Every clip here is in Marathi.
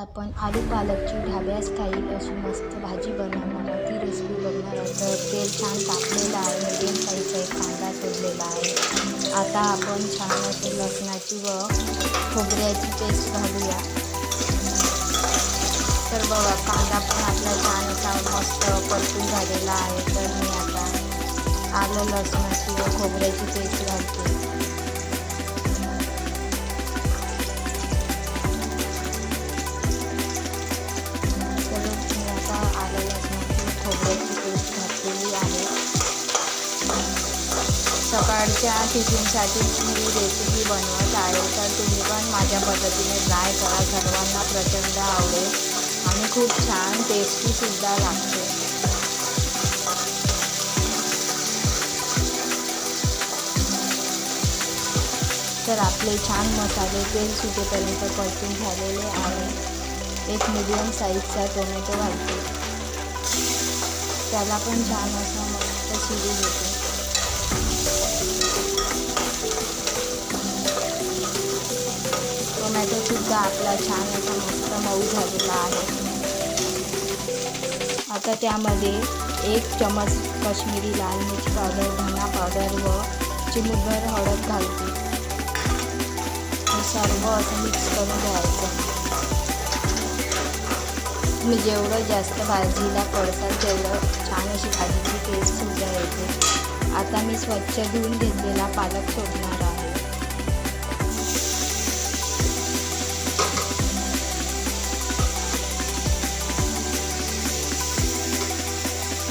आपण आलू पालकची ढाब्या स्टाईल अशी मस्त भाजी बनवणार आहोत. ती रेसिपी बघणार आहोत. तर तेल छान तापलेलं आहे. मिडियम साईजचा एक कांदा तोडलेला आहे. आता आपण छान असे लसणाची व खोबऱ्याची पेस्ट घालूया. तर बघा कांदा पण आपला छान असा मस्त परतून झालेला आहे. तर मी आता आलं लसणाची व खोबऱ्याची पेस्ट घालते. सकाळच्या टिफिनसाठी मी रेसिपी बनवत आहे. तर तुम्ही पण माझ्या पद्धतीने ट्राय करा. सर्वांना प्रचंड आवडेल. आणि खूप छान टेस्टीसुद्धा लागते. तर आपले छान मसाले तेल सुटेपर्यंत परतून झालेले आहे. एक मिडियम साईजचा टोमॅटो घालते. त्याला पण छान असं मस्त शिजू देते. टोमॅटोसुद्धा आपला छान असा मस्त मऊ झालेला आहे. आता त्यामध्ये एक चमच काश्मीरी लाल मिरची पावडर धना पावडर व चिमूटभर हळद घालते. सर्व असं मिक्स करून घ्यायचं. मी जेवढं जास्त भाजीला कळसाल तेवढं छान अशी भाजीची टेस्ट सुद्धा येते. आता मी स्वच्छ धुवून घेतलेला पालक सोडणार आहे.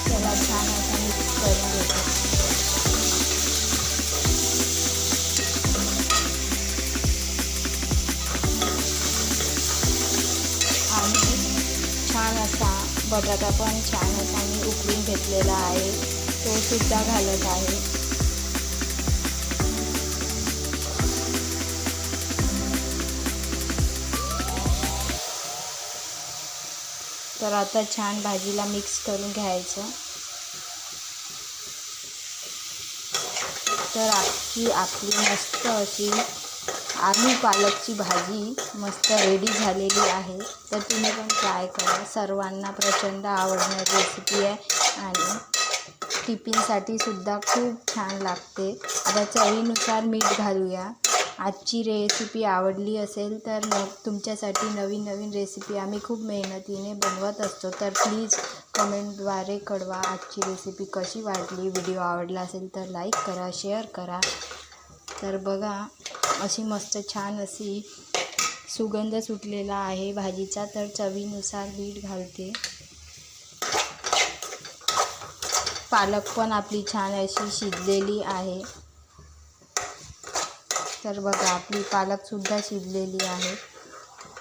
त्याला छान असा मिक्स करून घेतो. आणि छान असा बटाटा पण छान असा मी उकळून घेतलेला आहे. तो सुद्धा घालत आहे. तर आता छान भाजीला मिक्स करून घ्यायचं. तर आजची आपली मस्त अशी आलू पालकची भाजी मस्त रेडी झालेली आहे. तर तुम्ही पण ट्राय करा. सर्वांना प्रचंड आवडणारी रेसिपी आहे आणि टिफिनसाठी सुद्धा खूप छान लागते. आता चवीनुसार मीठ घालूया. आजची रेसिपी आवडली असेल तर मग तुमच्यासाठी नवीन नवीन रेसिपी आम्ही खूप मेहनतीने बनवत असतो. तर प्लीज कमेंटद्वारे कळवा आजची रेसिपी कशी वाटली. व्हिडिओ आवडला असेल तर लाईक करा शेअर करा. तर बघा अशी मस्त छान अशी सुगंध सुटलेला आहे भाजीचा. तर चवीनुसार मीठ घालते. पालक पण आपली छान अशी शिजलेली आहे. तर बघा आपली पालकसुद्धा शिजलेली आहे.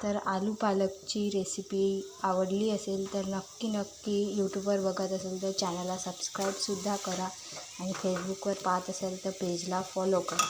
तर आलू पालकची रेसिपी आवडली असेल तर नक्की नक्की यूट्यूबवर बघत असेल तर चॅनलला सबस्क्राईबसुद्धा करा आणि फेसबुकवर पाहत असेल तर पेजला फॉलो करा.